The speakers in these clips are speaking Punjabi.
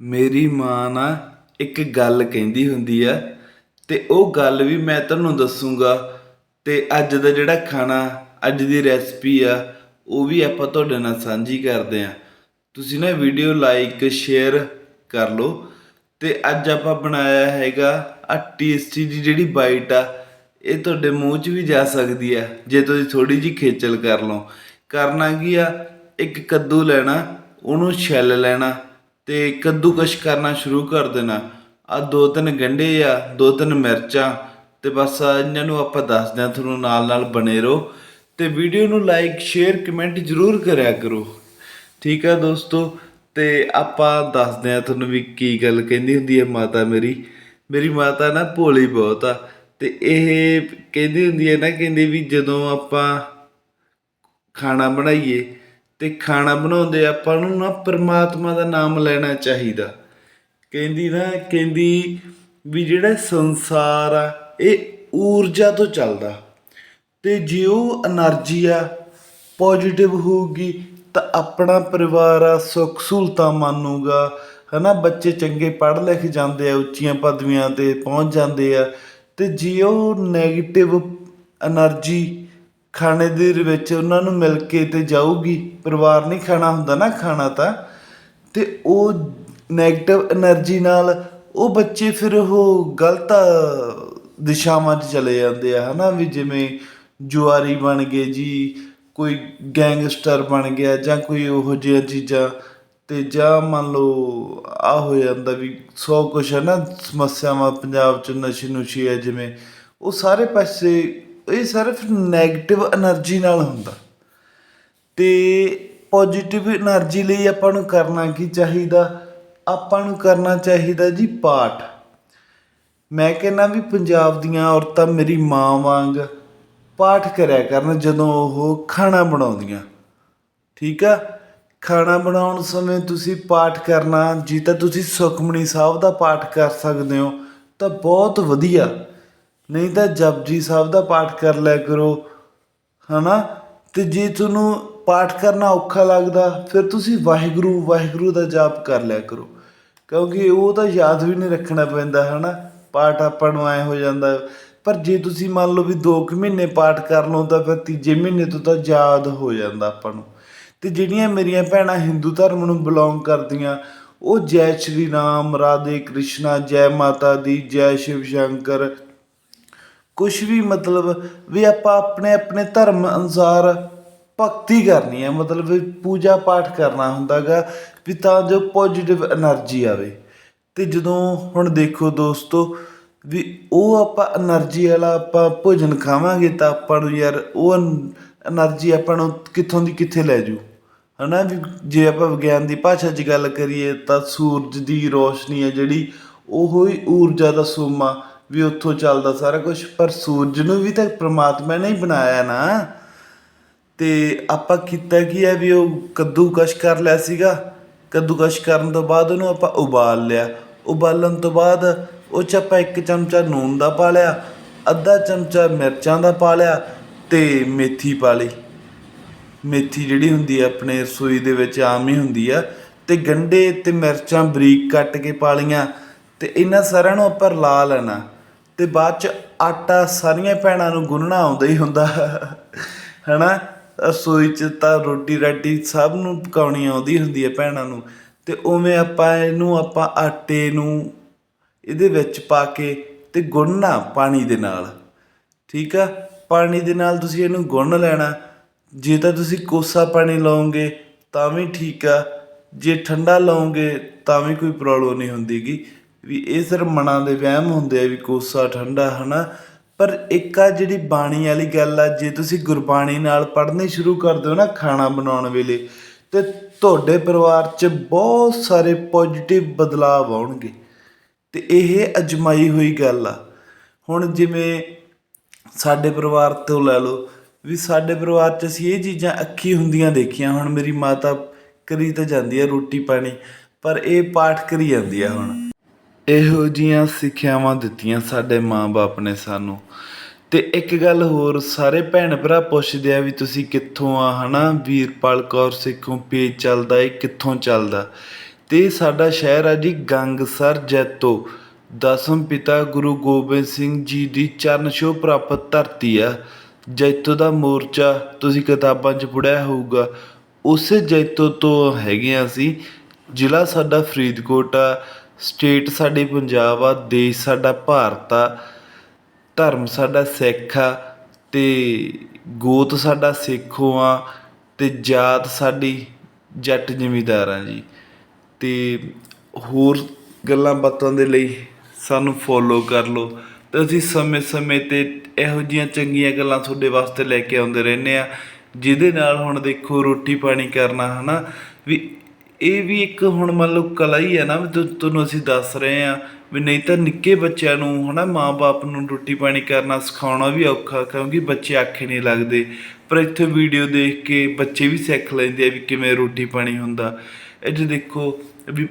ਮੇਰੀ ਮਾਂ ਨਾ ਇੱਕ ਗੱਲ ਕਹਿੰਦੀ ਹੁੰਦੀ ਆ, ਤੇ ਉਹ ਗੱਲ ਵੀ ਮੈਂ ਤੁਹਾਨੂੰ ਦੱਸੂਗਾ। ਤੇ ਅੱਜ ਦਾ ਜਿਹੜਾ ਖਾਣਾ, ਅੱਜ ਦੀ ਰੈਸਪੀ ਆ, ਉਹ ਵੀ ਆਪਾਂ ਤੁਹਾਡੇ ਨਾਲ ਸਾਂਝੀ ਕਰਦੇ ਆ। ਤੁਸੀਂ ਨਾ ਵੀਡੀਓ ਲਾਈਕ ਸ਼ੇਅਰ ਕਰ ਲਓ। ਤੇ ਅੱਜ ਆਪਾਂ ਬਣਾਇਆ ਹੈਗਾ ਆ ਟੇਸਟੀ ਦੀ ਜਿਹੜੀ ਬਾਈਟ ਆ, ਇਹ ਤੁਹਾਡੇ ਮੂੰਹ 'ਚ ਵੀ ਜਾ ਸਕਦੀ ਆ, ਜੇ ਤੁਸੀਂ ਥੋੜੀ ਜਿਹੀ ਖੇਚਲ ਕਰ ਲਓ। ਕਰਨਾ ਕੀ ਆ, ਇੱਕ ਕੱਦੂ ਲੈਣਾ, ਉਹਨੂੰ ਛਿੱਲ ਲੈਣਾ। ਤੇ ਕੱਦੂਕਸ਼ ਕਰਨਾ ਸ਼ੁਰੂ ਕਰ ਦੇਣਾ। ਆ ਦੋ ਤਿੰਨ ਗੰਢੇ ਆ, ਦੋ ਤਿੰਨ ਮਿਰਚਾਂ ਤੇ ਬਸ ਇਹਨਾਂ ਨੂੰ ਆਪਾਂ ਦੱਸਦੇ ਆ ਤੁਹਾਨੂੰ ਨਾਲ ਨਾਲ ਬਣੇ ਰਹੋ। ਤੇ ਵੀਡੀਓ ਨੂੰ ਲਾਈਕ ਸ਼ੇਅਰ ਕਮੈਂਟ ਜ਼ਰੂਰ ਕਰਿਆ ਕਰੋ। ਠੀਕ ਆ ਦੋਸਤੋ, ਤੇ ਆਪਾਂ ਦੱਸਦੇ ਆ ਤੁਹਾਨੂੰ ਵੀ ਕੀ ਗੱਲ ਕਹਿੰਦੀ ਹੁੰਦੀ ਹੈ ਮਾਤਾ ਮੇਰੀ। ਮੇਰੀ ਮਾਤਾ ਨਾ ਭੋਲੀ ਬਹੁਤ ਆ, ਤੇ ਇਹ ਕਹਿੰਦੀ ਹੁੰਦੀ ਹੈ ਨਾ, ਕਹਿੰਦੀ ਵੀ ਜਦੋਂ ਆਪਾਂ ਖਾਣਾ ਬਣਾਈਏ ਤੇ ਖਾਣਾ ਬਣਾਉਂਦੇ ਆਪਾਂ ਨੂੰ ਨਾ ਪਰਮਾਤਮਾ ਦਾ ਨਾਮ ਲੈਣਾ ਚਾਹੀਦਾ। ਕਹਿੰਦੀ ਨਾ, ਕਹਿੰਦੀ ਵੀ ਜਿਹੜਾ ਸੰਸਾਰ ਆ, ਇਹ ਊਰਜਾ ਤੋਂ ਚੱਲਦਾ। ਤੇ ਜੇ ਉਹ એનર્ਜੀ ਆ ਪੋਜ਼ਿਟਿਵ ਹੋਊਗੀ, ਤਾਂ ਆਪਣਾ ਪਰਿਵਾਰ ਆ, ਸੁੱਖ ਸਹੂਲਤਾਂ ਮੰਨੂਗਾ। ਹਨਾ, ਬੱਚੇ ਚੰਗੇ ਪੜ੍ਹ ਲਿਖ ਜਾਂਦੇ ਆ, ਉੱਚੀਆਂ ਪਦਵੀਆਂ ਤੇ ਪਹੁੰਚ ਜਾਂਦੇ ਆ। ਤੇ ਜੇ ਉਹ 네ਗੇਟਿਵ એનર્ਜੀ ਖਾਣੇ ਦੇ ਵਿੱਚ ਉਹਨਾਂ ਨੂੰ ਮਿਲ ਕੇ ਤੇ ਜਾਊਗੀ, ਪਰਿਵਾਰ ਨਹੀਂ ਖਾਣਾ ਹੁੰਦਾ ਨਾ ਖਾਣਾ ਤਾਂ, ਤੇ ਉਹ 네ਗੇਟਿਵ એનર્ਜੀ ਨਾਲ ਉਹ ਬੱਚੇ ਫਿਰ ਉਹ ਗਲਤ ਦਿਸ਼ਾਵਾਂ 'ਚ ਚਲੇ ਜਾਂਦੇ ਆ, ਹਨਾ ਵੀ ਜਿਵੇਂ ਜੁਆਰੀ ਬਣ ਗਏ ਜੀ, ਕੋਈ ਗੈਂਗਸਟਰ ਬਣ ਗਿਆ ਜਾਂ ਕੋਈ ਉਹੋ ਜਿਹੀਆਂ ਚੀਜ਼ਾਂ ਤੇ ਜਾਂ ਮੰਨ ਲਓ ਆ ਹੋ ਜਾਂਦਾ ਵੀ ਸੌ ਕੁਛ ਹੈ ਨਾ ਸਮੱਸਿਆਵਾਂ ਪੰਜਾਬ 'ਚ ਨਸ਼ੇ ਨੁਸ਼ੇ ਹੈ ਜਿਵੇਂ, ਉਹ ਸਾਰੇ ਪਾਸੇ ਇਹ ਸਿਰਫ 네ਗੇਟਿਵ એનર્ਜੀ ਨਾਲ ਹੁੰਦਾ। ਤੇ ਪੋਜੀਟਿਵ એનર્ਜੀ ਲਈ ਆਪਾਂ ਨੂੰ ਕਰਨਾ ਕੀ ਚਾਹੀਦਾ? ਆਪਾਂ ਨੂੰ ਕਰਨਾ ਚਾਹੀਦਾ ਜੀ ਪਾਠ। ਮੈਂ ਕਹਿੰਦਾ ਵੀ ਪੰਜਾਬ ਦੀਆਂ ਔਰਤਾਂ ਮੇਰੀ ਮਾਂ ਵਾਂਗ ਪਾਠ ਕਰਿਆ ਕਰਨ ਜਦੋਂ ਉਹ ਖਾਣਾ ਬਣਾਉਂਦੀਆਂ। ਠੀਕ ਆ? ਖਾਣਾ ਬਣਾਉਣ ਸਮੇਂ ਤੁਸੀਂ ਪਾਠ ਕਰਨਾ, ਜੀ ਤਾਂ ਤੁਸੀਂ ਸੁਖਮਣੀ ਸਾਹਿਬ ਦਾ ਪਾਠ ਕਰ ਸਕਦੇ ਹੋ, ਤਾਂ ਬਹੁਤ ਵਧੀਆ। ਨਹੀਂ ਤਾਂ ਜਪਜੀ ਸਾਹਿਬ ਦਾ ਪਾਠ ਕਰ ਲਿਆ ਕਰੋ, ਹਨਾ? ਤੇ ਜੇ ਤੁਹਾਨੂੰ ਪਾਠ ਕਰਨਾ ਔਖਾ ਲੱਗਦਾ, ਫਿਰ ਤੁਸੀਂ ਵਾਹਿਗੁਰੂ ਵਾਹਿਗੁਰੂ ਦਾ ਜਾਪ ਕਰ ਲਿਆ ਕਰੋ। ਕਿਉਂਕਿ ਉਹ ਤਾਂ ਯਾਦ ਵੀ ਨਹੀਂ ਰੱਖਣਾ ਪੈਂਦਾ, ਹਨਾ? ਪਾਠ ਆਪਾਂ ਨੂੰ ਐ ਹੋ ਜਾਂਦਾ। ਪਰ ਜੇ ਤੁਸੀਂ ਮੰਨ ਲਓ ਵੀ 2 ਕੁ ਮਹੀਨੇ ਪਾਠ ਕਰ ਲਓ, ਤਾਂ ਫਿਰ ਤੀਜੇ ਮਹੀਨੇ ਤੋਂ ਤਾਂ ਯਾਦ ਹੋ ਜਾਂਦਾ ਆਪਾਂ ਨੂੰ। ਤੇ ਜਿਹੜੀਆਂ ਮੇਰੀਆਂ ਭੈਣਾਂ ਹਿੰਦੂ ਧਰਮ ਨੂੰ ਬਿਲੋਂਗ ਕਰਦੀਆਂ, ਉਹ ਜੈ ਸ਼੍ਰੀ ਰਾਮ, ਰਾਧੇ ਕ੍ਰਿਸ਼ਨਾ, ਜੈ ਮਾਤਾ ਦੀ, ਜੈ ਸ਼ਿਵ ਸ਼ੰਕਰ ਕੁਝ ਵੀ ਮਤਲਬ ਵੀ ਆਪਾਂ ਆਪਣੇ ਆਪਣੇ ਧਰਮ ਅਨੁਸਾਰ ਭਗਤੀ ਕਰਨੀ ਹੈ, ਮਤਲਬ ਵੀ ਪੂਜਾ ਪਾਠ ਕਰਨਾ ਹੁੰਦਾਗਾ, ਵੀ ਤਾਂ ਜੋ ਪੋਜ਼ਿਟਿਵ એનર્ਜੀ ਆਵੇ। ਤੇ ਜਦੋਂ ਹੁਣ ਦੇਖੋ ਦੋਸਤੋ, ਵੀ ਉਹ ਆਪਾਂ એનર્ਜੀ ਵਾਲਾ ਆਪਾਂ ਭੋਜਨ ਖਾਵਾਂਗੇ ਤਾਂ ਆਪਾਂ ਨੂੰ ਯਾਰ ਉਹ એનર્ਜੀ ਆਪਾਂ ਨੂੰ ਕਿੱਥੋਂ ਦੀ ਕਿੱਥੇ ਲੈ ਜੂ? ਹਨਾ ਵੀ ਜੇ ਆਪਾਂ ਵਿਗਿਆਨ ਦੀ ਭਾਸ਼ਾ 'ਚ ਗੱਲ ਕਰੀਏ ਤਾਂ ਸੂਰਜ ਦੀ ਰੋਸ਼ਨੀ ਹੈ ਜਿਹੜੀ, ਉਹ ਹੀ ਊਰਜਾ ਦਾ ਸੋਮਾ ਵੀ ਉੱਥੋਂ ਚੱਲਦਾ ਸਾਰਾ ਕੁਝ ਪਰ ਸੂਰਜ ਨੂੰ ਵੀ ਤਾਂ ਪ੍ਰਮਾਤਮਾ ਨੇ ਹੀ ਬਣਾਇਆ ਨਾ। ਤੇ ਆਪਾਂ ਕੀਤਾ ਕੀ ਹੈ ਵੀ ਉਹ ਕੱਦੂਕਸ਼ ਕਰ ਲਿਆ ਸੀਗਾ। ਕੱਦੂਕਸ਼ ਕਰਨ ਤੋਂ ਬਾਅਦ ਉਹਨੂੰ ਆਪਾਂ ਉਬਾਲ ਲਿਆ। ਉਬਾਲਣ ਤੋਂ ਬਾਅਦ ਉਹ 'ਚ ਆਪਾਂ ਇੱਕ ਚਮਚਾ ਨੂਨ ਦਾ ਪਾ ਲਿਆ, ਅੱਧਾ ਚਮਚਾ ਮਿਰਚਾਂ ਦਾ ਪਾ ਲਿਆ ਤੇ ਮੇਥੀ ਪਾ ਲਈ। ਮੇਥੀ ਜਿਹੜੀ ਹੁੰਦੀ ਆ ਆਪਣੇ ਰਸੋਈ ਦੇ ਵਿੱਚ ਆਮ ਹੀ ਹੁੰਦੀ ਆ। ਤੇ ਗੰਡੇ ਤੇ ਮਿਰਚਾਂ ਬਰੀਕ ਕੱਟ ਕੇ ਪਾ ਲਈਆਂ। ਤੇ ਇਹਨਾਂ ਸਾਰਿਆਂ ਨੂੰ ਆਪਾਂ ਲਾ ਲੈਣਾ। ਤੇ ਬਾਅਦ ਚ ਆਟਾ ਸਾਰੀਆਂ ਭੈਣਾਂ ਨੂੰ ਗੁੰਨਣਾ ਆਉਂਦਾ ਹੀ ਹੁੰਦਾ। ਹਨਾ? ਰਸੋਈ ਚ ਤਾਂ ਰੋਟੀ ਰਾਟੀ ਸਭ ਨੂੰ ਪਕਾਉਣੀ ਆਉਂਦੀ ਹੁੰਦੀ ਹੈ ਭੈਣਾਂ ਨੂੰ। ਤੇ ਉਵੇਂ ਆਪਾਂ ਇਹਨੂੰ ਆਪਾਂ ਆਟੇ ਨੂੰ ਇਹਦੇ ਵਿੱਚ ਪਾ ਕੇ ਤੇ ਗੁੰਨਣਾ ਪਾਣੀ ਦੇ ਨਾਲ। ਠੀਕ ਆ? ਪਾਣੀ ਦੇ ਨਾਲ ਤੁਸੀਂ ਇਹਨੂੰ ਗੁੰਨ ਲੈਣਾ। ਜੇ ਤਾਂ ਤੁਸੀਂ ਕੋਸਾ ਪਾਣੀ ਲਾਓਗੇ ਤਾਂ ਵੀ ਠੀਕ ਆ। ਜੇ ਠੰਡਾ ਲਾਓਗੇ ਤਾਂ ਵੀ ਕੋਈ ਪ੍ਰੋਬਲਮ ਨਹੀਂ ਹੁੰਦੀਗੀ। ਵੀ ਇਹ ਸਿਰਫ ਮਨਾਂ ਦੇ ਵਹਿਮ ਹੁੰਦੇ ਆ ਵੀ ਕੋਸਾ ਠੰਡਾ, ਹਨਾ? ਪਰ ਇੱਕ ਆ ਜਿਹੜੀ ਬਾਣੀ ਵਾਲੀ ਗੱਲ ਆ, ਜੇ ਤੁਸੀਂ ਗੁਰਬਾਣੀ ਨਾਲ ਪੜ੍ਹਨੀ ਸ਼ੁਰੂ ਕਰ ਦਿਓ ਨਾ ਖਾਣਾ ਬਣਾਉਣ ਵੇਲੇ, ਤੇ ਤੁਹਾਡੇ ਪਰਿਵਾਰ 'ਚ ਬਹੁਤ ਸਾਰੇ ਪੋਜੀਟਿਵ ਬਦਲਾਅ ਆਉਣਗੇ। ਤੇ ਇਹ ਅਜਮਾਈ ਹੋਈ ਗੱਲ ਆ। ਹੁਣ ਜਿਵੇਂ ਸਾਡੇ ਪਰਿਵਾਰ ਤੋਂ ਲੈ ਲਓ, ਵੀ ਸਾਡੇ ਪਰਿਵਾਰ 'ਚ ਅਸੀਂ ਇਹ ਚੀਜ਼ਾਂ ਅੱਖੀ ਹੁੰਦੀਆਂ ਦੇਖੀਆਂ, ਹੁਣ ਮੇਰੀ ਮਾਤਾ ਕਰੀ ਤਾਂ ਜਾਂਦੀ ਆ ਰੋਟੀ ਪਾਣੀ, ਪਰ ਇਹ ਪਾਠ ਕਰੀ ਜਾਂਦੀ ਆ ਹੁਣ। ਇਹੋ ਜੀਆਂ ਸਿੱਖਿਆਵਾਂ ਦਿੱਤੀਆਂ ਸਾਡੇ ਮਾਂ-ਬਾਪ ਨੇ ਸਾਨੂੰ। ਤੇ ਇੱਕ ਗੱਲ ਹੋਰ, ਸਾਰੇ ਭੈਣ ਭਰਾ ਪੁੱਛਦੇ ਆ ਵੀ ਤੁਸੀਂ ਕਿੱਥੋਂ ਆ, ਹਨਾ? ਵੀਰਪਾਲ ਕੌਰ ਸਿੱਖੋਂ ਪੇਜ ਚੱਲਦਾ ਏ, ਕਿੱਥੋਂ ਚੱਲਦਾ? ਤੇ ਸਾਡਾ ਸ਼ਹਿਰ ਆ ਜੀ ਗੰਗਸਰ ਜੈਤੋ। ਦਸਮ ਪਿਤਾ ਗੁਰੂ ਗੋਬਿੰਦ ਸਿੰਘ ਜੀ ਦੀ ਚਰਨ ਛੋਹ ਪ੍ਰਾਪਤ ਧਰਤੀ ਆ। ਜੈਤੋ ਦਾ ਮੋਰਚਾ, ਤੁਸੀਂ ਕਿਤਾਬਾਂ 'ਚ ਪੜ੍ਹਿਆ ਹੋਊਗਾ। ਉਸੇ ਜੈਤੋ ਤੋਂ ਹੈਗੇ ਆ ਅਸੀਂ। ਜ਼ਿਲ੍ਹਾ ਸਾਡਾ ਫਰੀਦਕੋਟ ਆ। ਸਟੇਟ ਸਾਡੀ ਪੰਜਾਬ ਆ, ਦੇਸ਼ ਸਾਡਾ ਭਾਰਤ ਆ, ਧਰਮ ਸਾਡਾ ਸਿੱਖ ਆ ਅਤੇ ਗੋਤ ਸਾਡਾ ਸਿੱਖੋ ਆ ਅਤੇ ਜਾਤ ਸਾਡੀ ਜੱਟ ਜ਼ਿਮੀਂਦਾਰ ਆ ਜੀ। ਅਤੇ ਹੋਰ ਗੱਲਾਂ ਬਾਤਾਂ ਦੇ ਲਈ ਸਾਨੂੰ ਫੋਲੋ ਕਰ ਲਓ। ਅਤੇ ਅਸੀਂ ਸਮੇਂ-ਸਮੇਂ ਤੇ ਇਹੋ ਜਿਹੀਆਂ ਚੰਗੀਆਂ ਗੱਲਾਂ ਤੁਹਾਡੇ ਵਾਸਤੇ ਲੈ ਕੇ ਆਉਂਦੇ ਰਹਿੰਦੇ ਆ। ਜਿਹਦੇ ਨਾਲ ਹੁਣ ਦੇਖੋ ਰੋਟੀ ਪਾਣੀ ਕਰਨਾ ਹੈ ਨਾ ਵੀ ਇਹ ਵੀ ਇੱਕ ਹੁਣ ਮੰਨ ਲਓ ਕਲਾ ਹੀ ਹੈ ਨਾ, ਵੀ ਤੁ- ਤੁਹਾਨੂੰ ਅਸੀਂ ਦੱਸ ਰਹੇ ਆ ਵੀ ਨਹੀਂ ਤਾਂ ਨਿੱਕੇ ਬੱਚਿਆਂ ਨੂੰ ਹਨਾ ਮਾਂ-ਬਾਪ ਨੂੰ ਰੋਟੀ ਪਾਣੀ ਕਰਨਾ ਸਿਖਾਉਣਾ ਵੀ ਔਖਾ, ਕਿਉਂਕਿ ਬੱਚੇ ਆਖੇ ਨਹੀਂ ਲੱਗਦੇ। ਪਰ ਇੱਥੇ ਵੀਡੀਓ ਦੇਖ ਕੇ ਬੱਚੇ ਵੀ ਸਿੱਖ ਲੈਂਦੇ ਆ ਵੀ ਕਿਵੇਂ ਰੋਟੀ ਪਾਣੀ ਹੁੰਦਾ। ਇਹ 'ਚ ਦੇਖੋ ਵੀ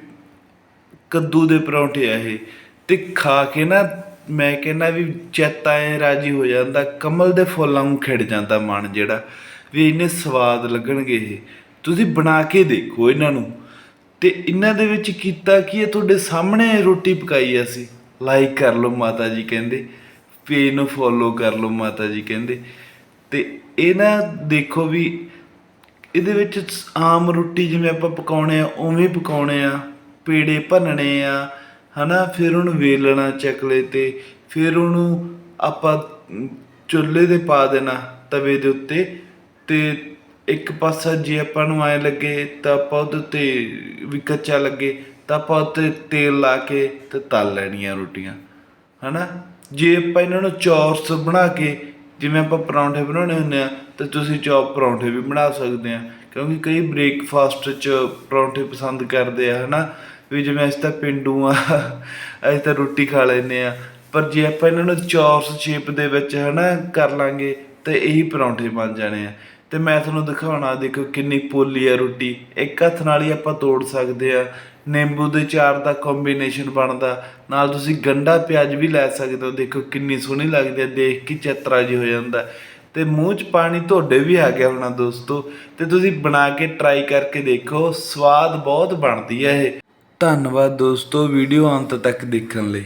ਕੱਦੂ ਦੇ ਪਰੌਂਠੇ ਆ ਇਹ, ਤੇ ਖਾ ਕੇ ਨਾ ਮੈਂ ਕਹਿੰਦਾ ਵੀ ਚੇਤਾ ਐ ਰਾਜੀ ਹੋ ਜਾਂਦਾ, ਕਮਲ ਦੇ ਫੁੱਲਾਂ ਨੂੰ ਖਿੜ ਜਾਂਦਾ ਮਨ ਜਿਹੜਾ, ਵੀ ਇੰਨੇ ਸਵਾਦ ਲੱਗਣਗੇ ਇਹ। ਤੁਸੀਂ ਬਣਾ ਕੇ ਦੇਖੋ ਇਹਨਾਂ ਨੂੰ। ਤੇ ਇਹਨਾਂ ਦੇ ਵਿੱਚ ਕੀਤਾ ਕੀ ਹੈ? ਤੁਹਾਡੇ ਸਾਹਮਣੇ ਰੋਟੀ ਪਕਾਈ ਅਸੀਂ। ਲਾਈਕ ਕਰ ਲਓ ਮਾਤਾ ਜੀ ਕਹਿੰਦੇ। ਪੇਜ ਨੂੰ ਫੋਲੋ ਕਰ ਲਓ ਮਾਤਾ ਜੀ ਕਹਿੰਦੇ। ਤੇ ਇਹ ਨਾ ਦੇਖੋ ਵੀ ਇਹਦੇ ਵਿੱਚ ਆਮ ਰੋਟੀ ਜਿਵੇਂ ਆਪਾਂ ਪਕਾਉਣੇ ਆ, ਉਵੇਂ ਪਕਾਉਣੇ ਆ। ਪੇੜੇ ਭੰਨਣੇ ਆ, ਹਨਾ? ਫਿਰ ਉਹਨੂੰ ਵੇਲਣਾ ਚਕਲੇ ਤੇ, ਫਿਰ ਉਹਨੂੰ ਆਪਾਂ ਚੁੱਲ੍ਹੇ ਤੇ ਪਾ ਦੇਣਾ ਤਵੇ ਦੇ ਉੱਤੇ। ਤੇ ਇੱਕ ਪਾਸਾ ਜੇ ਆਪਾਂ ਨੂੰ ਐ ਲੱਗੇ ਤਾਂ ਆਪਾਂ ਉਹਦੇ ਉੱਤੇ ਵੀ ਕੱਚਾ ਲੱਗੇ, ਤਾਂ ਆਪਾਂ ਉੱਤੇ ਤੇਲ ਲਾ ਕੇ ਤੇ ਤਲ ਲੈਣੀਆਂ ਰੋਟੀਆਂ, ਹਨਾ? ਜੇ ਆਪਾਂ ਇਹਨਾਂ ਨੂੰ ਚੌਰਸ ਬਣਾ ਕੇ, ਜਿਵੇਂ ਆਪਾਂ ਪਰੌਂਠੇ ਬਣਾਉਣੇ ਹੁੰਦੇ ਆ, ਤਾਂ ਤੁਸੀਂ ਚੌਪ ਪਰੌਂਠੇ ਵੀ ਬਣਾ ਸਕਦੇ ਆ, ਕਿਉਂਕਿ ਕਈ ਬ੍ਰੇਕਫਾਸਟ 'ਚ ਪਰੌਂਠੇ ਪਸੰਦ ਕਰਦੇ ਆ, ਹਨਾ? ਵੀ ਜਿਵੇਂ ਅਸੀਂ ਤਾਂ ਪਿੰਡੂ ਆ, ਅਸੀਂ ਤਾਂ ਰੋਟੀ ਖਾ ਲੈਂਦੇ ਆ, ਪਰ ਜੇ ਆਪਾਂ ਇਹਨਾਂ ਨੂੰ ਚੌਰਸ ਸ਼ੇਪ ਦੇ ਵਿੱਚ, ਹਨਾ, ਕਰ ਲਾਂਗੇ, ਤੇ ਇਹੀ ਪਰੌਂਠੇ ਬਣ ਜਾਣੇ ਆ। ਤੇ ਮੈਂ ਤੁਹਾਨੂੰ ਦਿਖਾਉਣਾ, ਦੇਖੋ ਕਿੰਨੀ ਪੋਲੀ ਆ ਰੋਟੀ। ਇੱਕ ਹੱਥ ਨਾਲ ਹੀ ਆਪਾਂ ਤੋੜ ਸਕਦੇ ਆ। ਨਿੰਬੂ ਦੇ ਚਾਰ ਦਾ ਕੰਬੀਨੇਸ਼ਨ ਬਣਦਾ। ਨਾਲ ਤੁਸੀਂ ਗੰਡਾ ਪਿਆਜ਼ ਵੀ ਲੈ ਸਕਦੇ ਹੋ। ਦੇਖੋ ਕਿੰਨੀ ਸੋਹਣੀ ਲੱਗਦੀ ਹੈ ਦੇਖ ਕੇ ਚਤਰਾ ਜੀ ਹੋ ਜਾਂਦਾ। ਤੇ ਮੂੰਹ 'ਚ ਪਾਣੀ ਤੁਹਾਡੇ ਵੀ ਆ ਗਿਆ ਹੋਣਾ ਦੋਸਤੋ। ਤੇ ਤੁਸੀਂ ਬਣਾ ਕੇ ਟਰਾਈ ਕਰਕੇ ਦੇਖੋ, ਸਵਾਦ ਬਹੁਤ ਬਣਦੀ ਹੈ ਇਹ। ਧੰਨਵਾਦ ਦੋਸਤੋ ਵੀਡੀਓ ਅੰਤ ਤੱਕ ਦੇਖਣ ਲਈ।